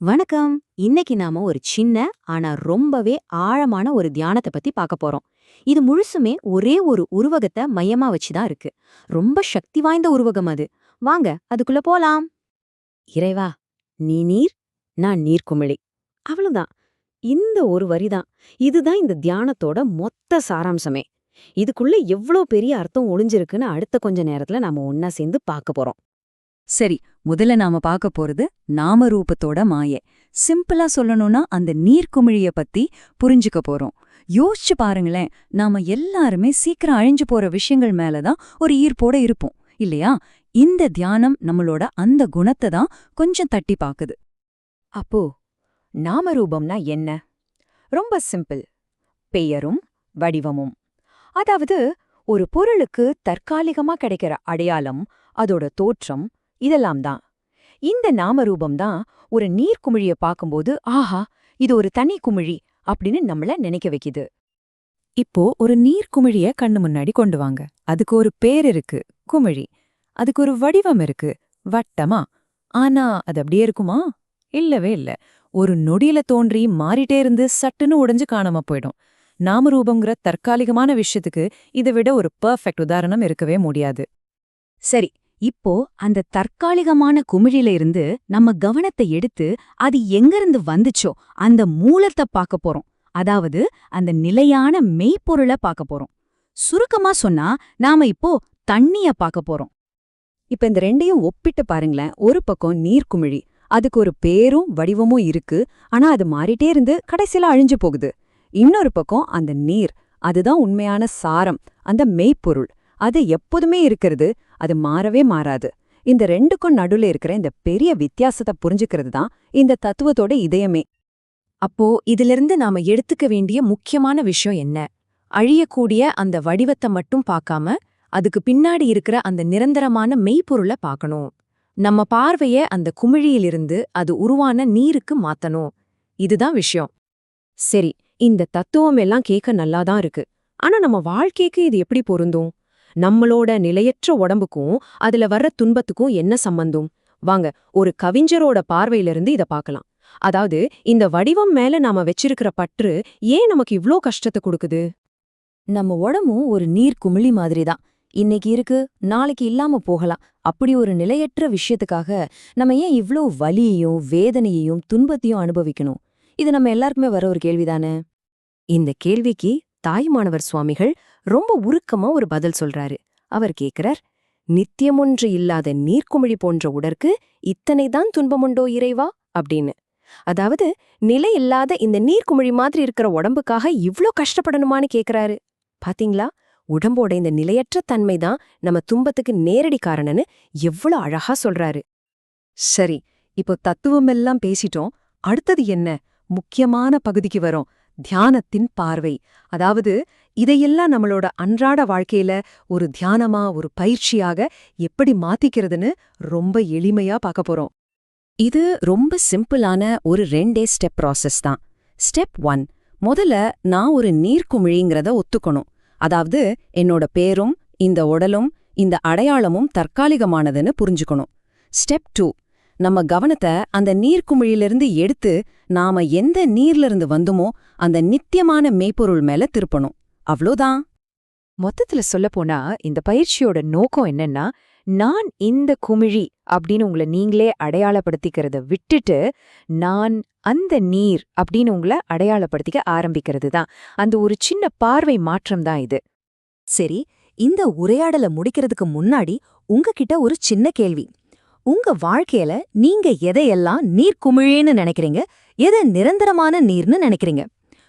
வணக்கம். இன்னைக்கு நாம ஒரு சின்ன ஆனா ரொம்பவே ஆழமான ஒரு தியானத்தை பத்தி பார்க்க போறோம். இது முழுசுமே ஒரே ஒரு உருவகத்தை மையமா வச்சுதான் இருக்கு. ரொம்ப சக்தி வாய்ந்த உருவகம் அது. வாங்க அதுக்குள்ள போலாம். இறைவா நீ நீர் நான் நீர்க்குமிழி அவ்வளவுதான். இந்த ஒரு வரிதான். இதுதான் இந்த தியானத்தோட மொத்த சாராம்சமே. இதுக்குள்ள எவ்ளோ பெரிய அர்த்தம் ஒளிஞ்சிருக்குன்னு அடுத்த கொஞ்ச நேரத்துல நாம ஒன்னா சேர்ந்து பார்க்க போறோம். சரி முதல்ல நாம பார்க்க போறது நாமரூபத்தோட மாயை. சிம்பிளா சொல்லணும்னா அந்த நீர்க்குமிழிய பத்தி புரிஞ்சுக்க போறோம். யோசிச்சு பாருங்களேன் நாம எல்லாருமே சீக்கிரம் அழிஞ்சு போற விஷயங்கள் மேலதான் ஒரு ஈர்ப்போட இருப்போம் இல்லையா? இந்த தியானம் நம்மளோட அந்த குணத்தை தான் கொஞ்சம் தட்டி பாக்குது. அப்போ நாமரூபம்னா என்ன? ரொம்ப சிம்பிள். பெயரும் வடிவமும். அதாவது ஒரு பொருளுக்கு தற்காலிகமா கிடைக்கிற அடையாளம் அதோட தோற்றம் இதெல்லாம் தான். இந்த நாமரூபம் தான் ஒரு நீர்க்குமிழிய பார்க்கும்போது ஆஹா இது ஒரு தனி குமிழி அப்படின்னு நம்மள நினைக்க வைக்குது. இப்போ ஒரு நீர்க்குமிழிய கண்ணு முன்னாடி கொண்டு வாங்க. அதுக்கு ஒரு பேர் இருக்கு குமிழி. அதுக்கு ஒரு வடிவம் இருக்கு வட்டமா. ஆனா அது அப்படியே இருக்குமா? இல்லவே இல்ல. ஒரு நொடியில தோன்றி மாறிட்டே இருந்து சட்டுன்னு உடைஞ்சு காணாம போயிடும். நாமரூபங்கிற தற்காலிகமான விஷயத்துக்கு இதை விட ஒரு பெர்ஃபெக்ட் உதாரணம் இருக்கவே முடியாது. சரி இப்போ அந்த தற்காலிகமான குமிழில இருந்து நம்ம கவனத்தை எடுத்து அது எங்கிருந்து வந்துச்சோ அந்த மூலத்தை பார்க்க போறோம். அதாவது அந்த நிலையான மெய்ப்பொருளை பார்க்க போறோம். சுருக்கமா சொன்னா நாம இப்போ தண்ணிய பார்க்க போறோம். இப்ப இந்த ரெண்டையும் ஒப்பிட்டு பாருங்களேன். ஒரு பக்கம் நீர்க்குமிழி அதுக்கு ஒரு பேரும் வடிவமும் இருக்கு. ஆனா அது மாறிட்டே இருந்து கடைசியில அழிஞ்சு போகுது. இன்னொரு பக்கம் அந்த நீர் அதுதான் உண்மையான சாரம் அந்த மெய்ப்பொருள். அது எப்போதுமே இருக்கிறது அது மாறவே மாறாது. இந்த ரெண்டுக்கும் நடுவில் இருக்கிற இந்த பெரிய வித்தியாசத்தை புரிஞ்சுக்கிறது தான் இந்த தத்துவத்தோட இதயமே. அப்போ இதிலிருந்து நாம எடுத்துக்க வேண்டிய முக்கியமான விஷயம் என்ன? அழியக்கூடிய அந்த வடிவத்தை மட்டும் பார்க்காம அதுக்கு பின்னாடி இருக்கிற அந்த நிரந்தரமான மெய்ப்பொருளை பார்க்கணும். நம்ம பார்வைய அந்த குமிழியிலிருந்து அது உருவான நீருக்கு மாத்தணும். இதுதான் விஷயம். சரி இந்த தத்துவம் எல்லாம் கேட்க நல்லாதான் இருக்கு. ஆனா நம்ம வாழ்க்கைக்கு இது எப்படி பொருந்தும்? நம்மளோட நிலையற்ற உடம்புக்கும் அதுல வர்ற துன்பத்துக்கும் என்ன சம்பந்தம்? வாங்க ஒரு கவிஞரோட பார்வையிலிருந்து இத பார்க்கலாம். அதாவது இந்த வடிவம் மேல நாம வச்சிருக்கிற பற்று ஏன் நமக்கு இவ்ளோ கஷ்டத்தை கொடுக்குது? நம்ம உடம்பும் ஒரு நீர் குமிழி மாதிரி தான் இன்னைக்கு இருக்கு நாளைக்கு இல்லாம போகலாம். அப்படி ஒரு நிலையற்ற விஷயத்துக்காக நம்ம ஏன் இவ்ளோ வலியையும் வேதனையையும் துன்பத்தையும் அனுபவிக்கணும்? இது நம்ம எல்லாருக்குமே வர ஒரு கேள்விதானே? இந்த கேள்விக்கு தாய்மானவர் சுவாமிகள் ரொம்ப உருக்கமா ஒரு பதில் சொல்றாரு. அவர் கேக்குறார் நித்தியமொன்று இல்லாத நீர்க்குமிழி போன்ற உடற்கு இத்தனைதான் துன்பமுண்டோ இறைவா? அப்படின்னு. அதாவது நிலை இல்லாத இந்த நீர்க்குமிழி மாதிரி இருக்கிற உடம்புக்காக இவ்ளோ கஷ்டப்படணுமான்னு கேக்குறாரு. பாத்தீங்களா? உடம்போட இந்த நிலையற்ற தன்மைதான் நம்ம துன்பத்துக்கு நேரடி காரணம்னு எவ்வளோ அழகா சொல்றாரு. சரி இப்போ தத்துவமெல்லாம் பேசிட்டோம். அடுத்தது என்ன? முக்கியமான பகுதிக்கு வரோம். தியானத்தின் பார்வை. அதாவது இதையெல்லாம் நம்மளோட அன்றாட வாழ்க்கையில ஒரு தியானமா ஒரு பயிற்சியாக எப்படி மாத்திக்கிறதுன்னு ரொம்ப எளிமையா பார்க்க போறோம். இது ரொம்ப சிம்பிளான ஒரு ரெண்டே ஸ்டெப் ப்ராசஸ் தான். ஸ்டெப் ஒன் முதல்ல நான் ஒரு நீர்க்குமிழிங்கிறத ஒத்துக்கணும். அதாவது என்னோட பேரும் இந்த உடலும் இந்த அடையாளமும் தற்காலிகமானதுன்னு புரிஞ்சுக்கணும். ஸ்டெப் டூ நம்ம கவனத்தை அந்த நீர்க்குமிழிலிருந்து எடுத்து நாம எந்த நீர்ல இருந்து வந்தோமோ அந்த நித்தியமான மெய்ப்பொருள் மேல திருப்பணும். அவ்வளோதான் மொத்தத்துல சொல்லப்போனா இந்த பயிற்சியோட நோக்கம் என்னன்னா நான் இந்த குமிழி அப்படின்னு உங்களை நீங்களே அடையாளப்படுத்திக்கிறத விட்டுட்டு நான் அந்த நீர் அப்படின்னு உங்களை அடையாளப்படுத்திக்க ஆரம்பிக்கிறது தான். அந்த ஒரு சின்ன பார்வை மாற்றம் தான் இது. சரி இந்த உரையாடலை முடிக்கிறதுக்கு முன்னாடி உங்ககிட்ட ஒரு சின்ன கேள்வி. உங்க வாழ்க்கையில நீங்க எதையெல்லாம் நீர் குமிழேன்னு நினைக்கிறீங்க? எதை நிரந்தரமான நீர்னு நினைக்கிறீங்க?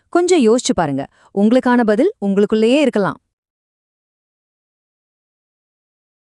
கொஞ்சம் யோசிச்சு பாருங்க. உங்களுக்கான பதில் உங்களுக்குள்ளேயே இருக்கலாம்.